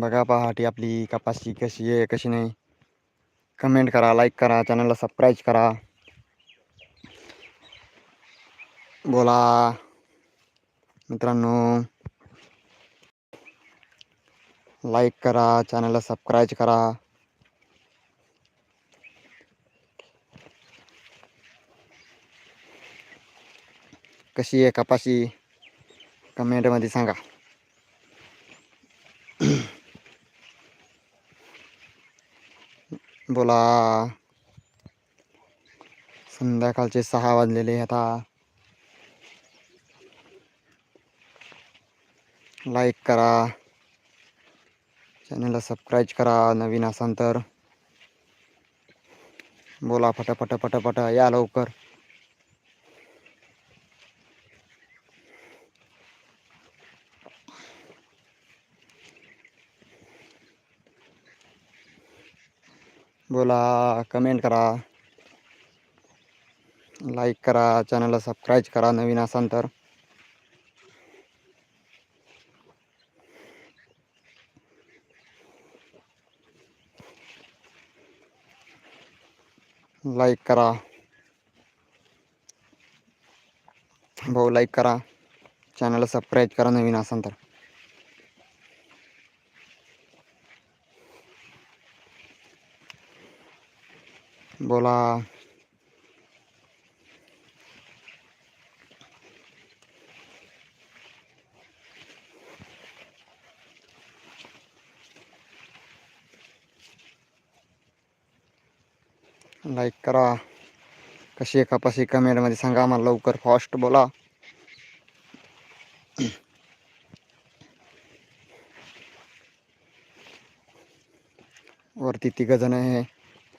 बघा पहाटी आपली कपाशी कशी आहे कशी नाही. कमेंट करा लाईक करा चॅनलला सबस्क्राईब करा. बोला. मित्रांनो. लाईक करा चॅनलला सबस्क्राईब करा. कशी आहे कपाशी? कमेंटमध्ये सांगा. बोला. संध्याकाळचे सहा वाजलेले आता. लाईक करा. चॅनलला सबस्क्राईब करा नवीन असाल तर. बोला फटाफट पटापट या लवकर. बोला कमेंट करा. लाईक करा चॅनलला सबस्क्राईब करा नवीन असाल तर. लाईक करा. भाऊ लाईक करा. चॅनलला सबस्क्राईब करा नवीन असाल तर. बोला लाईक करा. कशी आहे कपाशी? कमेंटमध्ये सांगा मला लवकर फास्ट बोला. वरती तिघ जण आहे.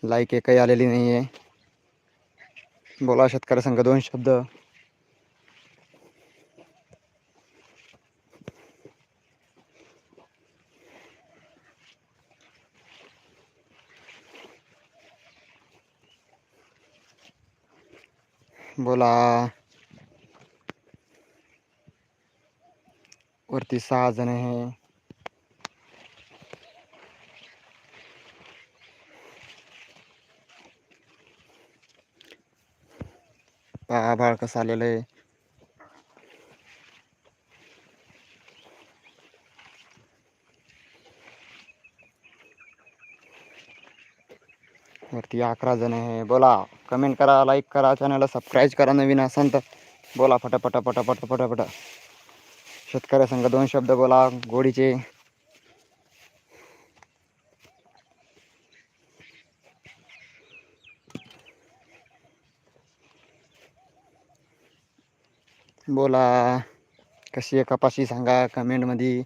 लाईक एकही आलेली नाही आहे बोला शेतकरी संघ दोन शब्द. बोला. वरती सहा जण आहे. पहा आभाळ कसं आलेलं आहे. वरती अकरा जण आहे. बोला कमेंट करा लाईक करा चॅनलला सबस्क्राईब करा नवीन असाल तर. बोला फटाफट पटापट पटापट शेतकऱ्या संघ दोन शब्द बोला गोडीचे. बोला. कशी आहे कपाशी सांगा कमेंटमध्ये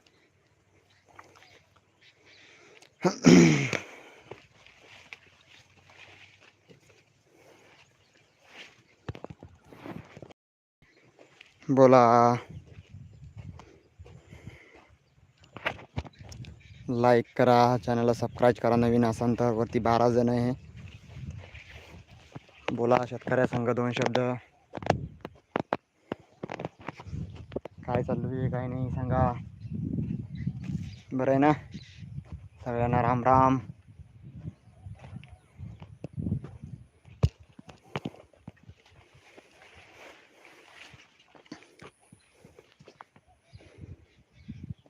बोला. लाईक करा चॅनलला सबस्क्राईब करा नवीन असाल तर वरती बारा जण आहे. बोला शेतकऱ्या संघ दोन शब्द. काय चालू आहे काय नाही सांगा. बरं आहे ना? सगळ्यांना राम राम.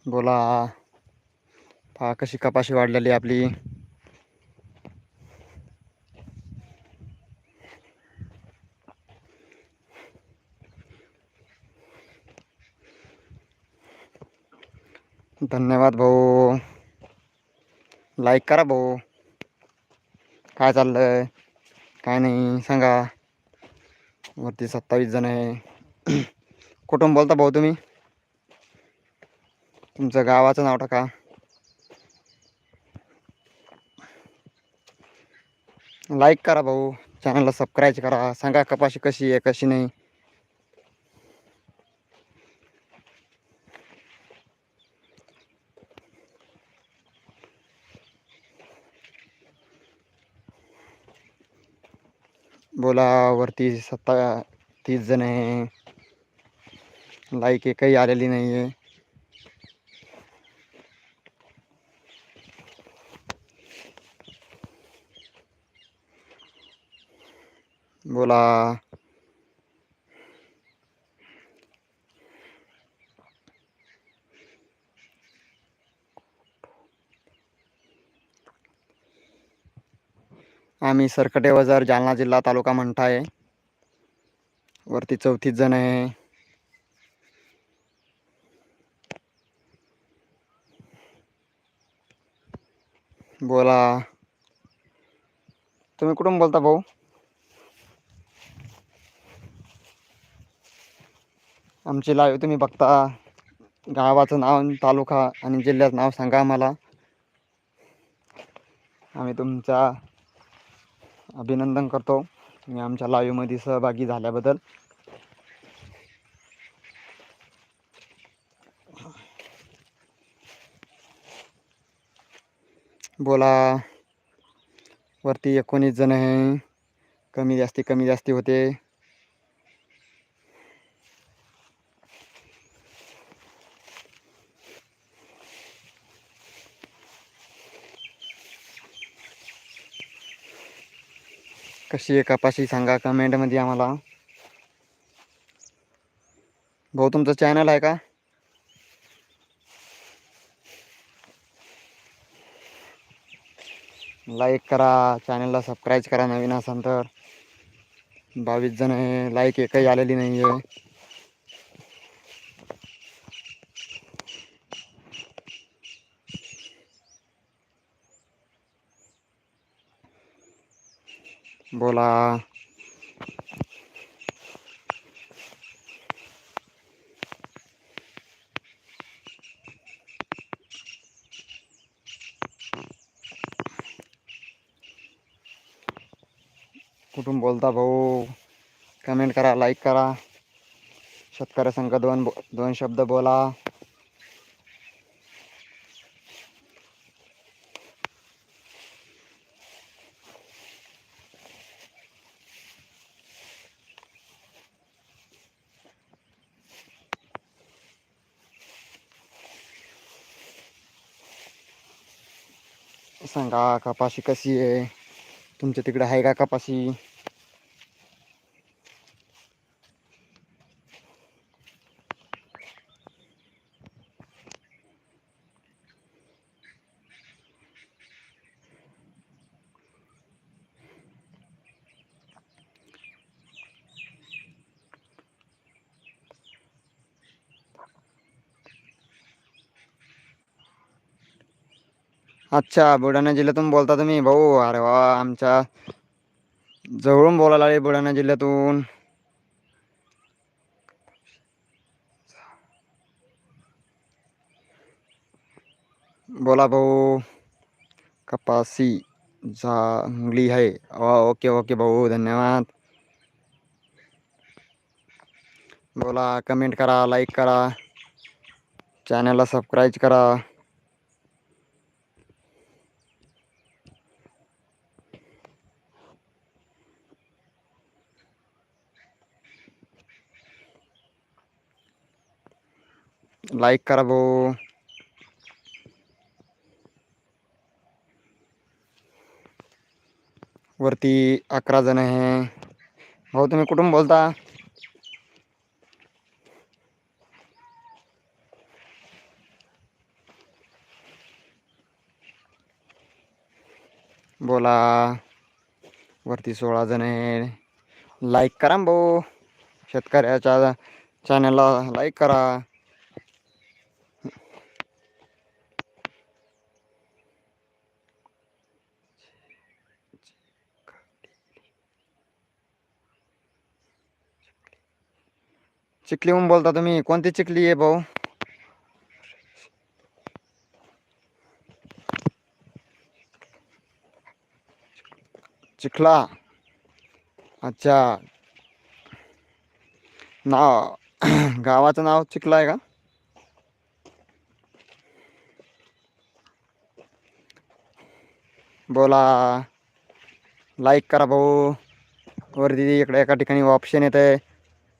बोला. पहा कशी कपाशी वाढलेली आपली. धन्यवाद भाऊ. लाईक करा भाऊ. काय चाललंय? काय नाही सांगा. वरती सत्तावीस जण आहे. कुठून बोलता भाऊ तुम्ही? तुमचं गावाचं नाव टाका. लाईक करा भाऊ. चॅनलला सबस्क्राईब करा. सांगा कपाशी कशी आहे कशी नाही. बोला वरती सत्ता तीस जण आहे लाईक एकही आलेली नाही आहे बोला आम्ही सरकटे बाजार जालना जिल्हा तालुका म्हणता आहे. वरती चौथीच जण आहे. बोला. तुम्ही कुठून बोलता भाऊ? आमची लाईव्ह तुम्ही बघता. गावाचं नाव तालुका आणि जिल्ह्याचं नाव सांगा आम्हाला. आम्ही तुमचा अभिनंदन करतो. तुम्ही आमच्या लाईव्हमध्ये सहभागी झाल्याबद्दल. बोला. वरती एकोणीस जण आहे कमी जास्ती कमी जास्ती होते. कशी आहे कपाशी सांगा कमेंटमध्ये आम्हाला. भाऊ तुमचं चॅनल आहे का? लाईक करा चॅनलला सबस्क्राईब करा नवीन असाल तर. बावीस जण आहे लाईक एकही आलेली नाही आहे बोला. कुठून बोलता भाऊ? कमेंट करा लाईक करा. शेतकऱ्या संघ दोन दोन शब्द बोला. सांगा कपाशी कशी आहे? तुमच्या तिकडे आहे का कपाशी? अच्छा बुलढाणा जिल्ह्यातून बोलता तुम्ही? भाऊ, अरे वा, आमच्या जवळून बोलायला लागले बुलढाणा जिल्ह्यातून. बोला भाऊ कपासी चांगली आहे. वा, ओके ओके भाऊ, धन्यवाद. बोला कमेंट करा लाईक करा. चॅनलला सबस्क्राईब करा. लाईक करा भाऊ वरती अकरा जण आहे भाऊ, तुम्ही कुठून बोलता? बोला। वरती सोळा जण आहे लाईक करा भाऊ। शेतकऱ्याच्या चॅनलला लाईक करा। चिखलीहून बोलता तुम्ही. कोणती चिखली आहे भाऊ? चिखला. अच्छा. नाव गावाचं नाव चिखला आहे का? बोला. लाईक करा भाऊ. वरती इकडे एका ठिकाणी ऑप्शन येत आहे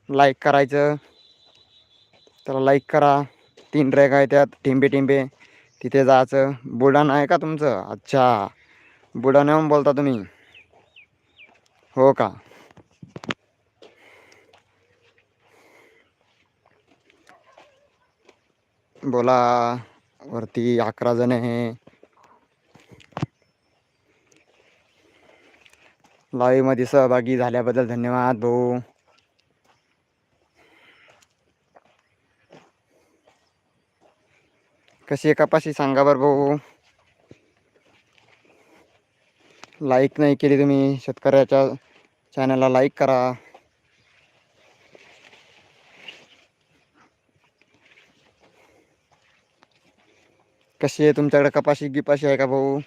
लाईक करायचं. त्याला लाईक करा. तीन ट्रॅक आहे त्यात. टिंबे टिंबे. तिथे जायचं. बुलढाणा आहे का तुमचं? अच्छा. बुलढाण्याहून बोलता तुम्ही. हो का? बोला. वरती अकरा जण आहे. लाईव्हमध्ये सहभागी झाल्याबद्दल धन्यवाद भाऊ. कशी आहे कपाशी? सांगा बरं भाऊ. नाही केली तुम्ही. शेतकऱ्याच्या चॅनलला लाईक करा. कशी आहे तुमच्याकडे कपाशी, गिपाशी आहे का भाऊ?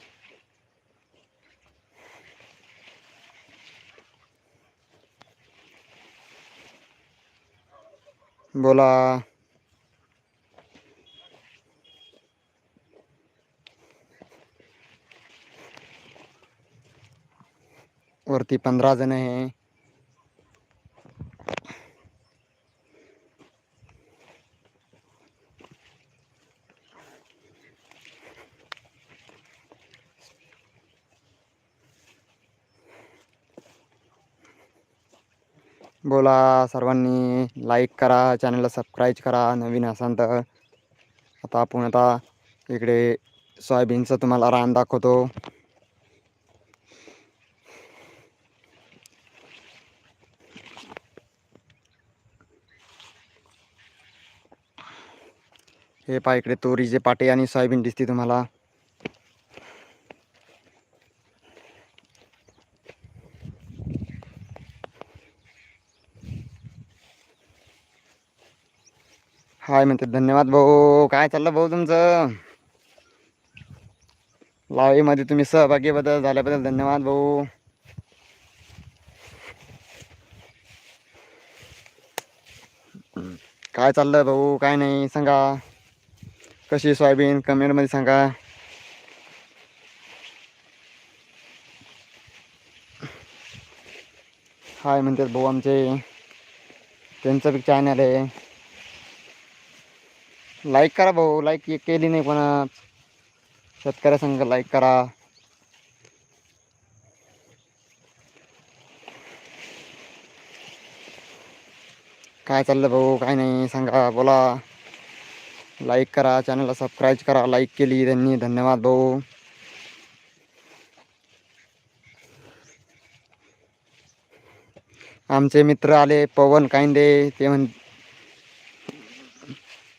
बोला. वरती पंधरा जण आहे. बोला सर्वांनी लाईक करा चॅनलला सबस्क्राईब करा नवीन असाल तर. आता आपण आता इकडे सोयाबीनचं तुम्हाला रान दाखवतो. हे पहा इकडे तोरीचे पाटे आणि सोयाबीन दिसते तुम्हाला. हाय म्हणते धन्यवाद भाऊ. काय चाललं भाऊ तुमचं? लाईव्हमध्ये तुम्ही सहभागीबद्दल झाल्याबद्दल धन्यवाद भाऊ. काय चाललं भाऊ? काय नाही सांगा. कशी सोयाबीन? कमेंटमध्ये सांगा. हाय म्हणतात भाऊ आमचे. त्यांचं बी चॅनल आहे. लाईक करा भाऊ. लाईक केली नाही पण शेतकऱ्या संघ लाईक करा. काय चाललं भाऊ? काय नाही. सांगा बोला. लाईक करा चॅनलला सबस्क्राईब करा लाईक केली त्यांनी. धन्यवाद भाऊ. आमचे मित्र आले पवन कांदे ते म्हण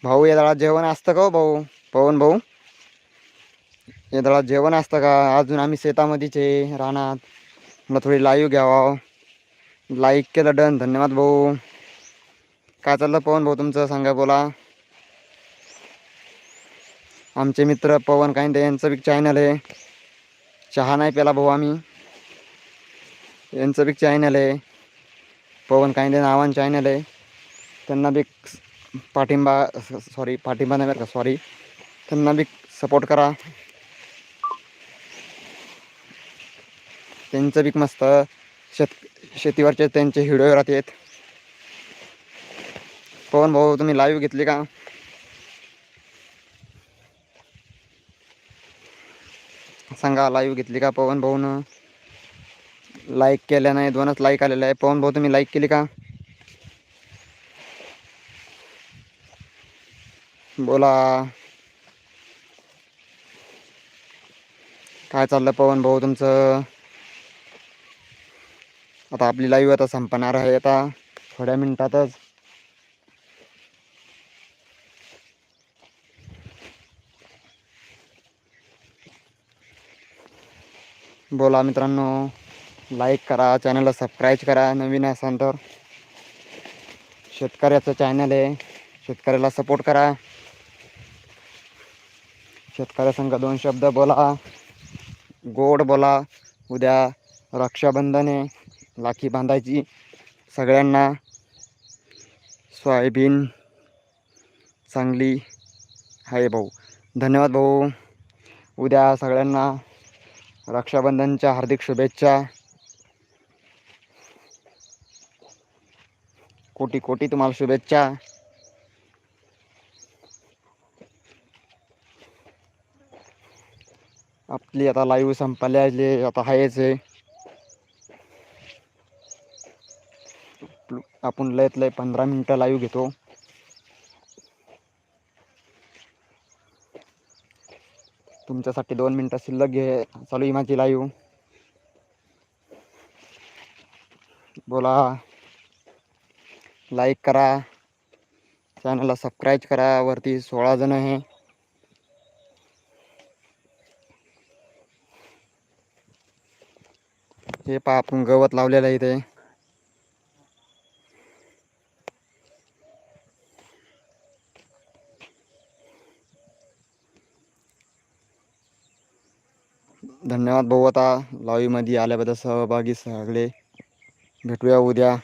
भाऊ या दळात जेवण असतं का हो भाऊ? पवन भाऊ? या दळात जेवण असतं का? अजून आम्ही शेतामध्येच आहे रानात मला थोडी लाईव्ह घ्यावा. लाईक केलं डन. धन्यवाद भाऊ. काय चाललं पवन भाऊ तुमचं? सांगा बोला. आमचे मित्र पवन कांदे यांचं बी चॅनल आहे. चहा नाही प्याला भाऊ आम्ही. यांचं बी चॅनल आहे. पवन कांदे नावान चॅनल आहे. त्यांना बी पाठिंबा सॉरी पाठिंबा नाही बरं का सॉरी त्यांना बी सपोर्ट करा. त्यांचं बी मस्त शेत शेतीवरचे त्यांचे व्हिडिओ राहतात. पवन भाऊ तुम्ही लाईव्ह घेतली का? सांगा लाईव्ह घेतली का पवन भाऊन? लाईक केल्या नाही दोनच लाईक आलेलं आहे पवन भाऊ तुम्ही लाईक केली का? बोला. काय चाललं पवन भाऊ तुमचं? आता आपली लाईव्ह आता संपणार आहे. आता थोड्या मिनिटातच बोला मित्रांनो लाईक करा चॅनलला सबस्क्राईब करा नवीन असाल तर. शेतकऱ्याचं चॅनल आहे शेतकऱ्याला सपोर्ट करा. शेतकऱ्यासंग दोन शब्द बोला गोड बोला. उद्या रक्षाबंधन आहे राखी बांधायची सगळ्यांना. सोयाबीन चांगली आहे भाऊ. धन्यवाद भाऊ. उद्या सगळ्यांना रक्षाबंधनच्या हार्दिक शुभेच्छा. कोटी कोटी तुम्हाला शुभेच्छा. आपली आता लाईव्ह संपल्याले आता आहेच आहे. आपण लयत लय पंधरा मिनटं लाईव्ह घेतो. तुमच्यासाठी दोन मिनटं शिल्लक घे. चालू आहे माझी लाईव्ह बोला. लाईक करा. चॅनलला सबस्क्राईब करा. वरती सोळा जण आहे. हे पहा आपण गवत लावलेलं आहे इथे. धन्यवाद भाऊ आता लाईव्हमध्ये आल्याबद्दल सहभागी सगळे. भेटूया उद्या.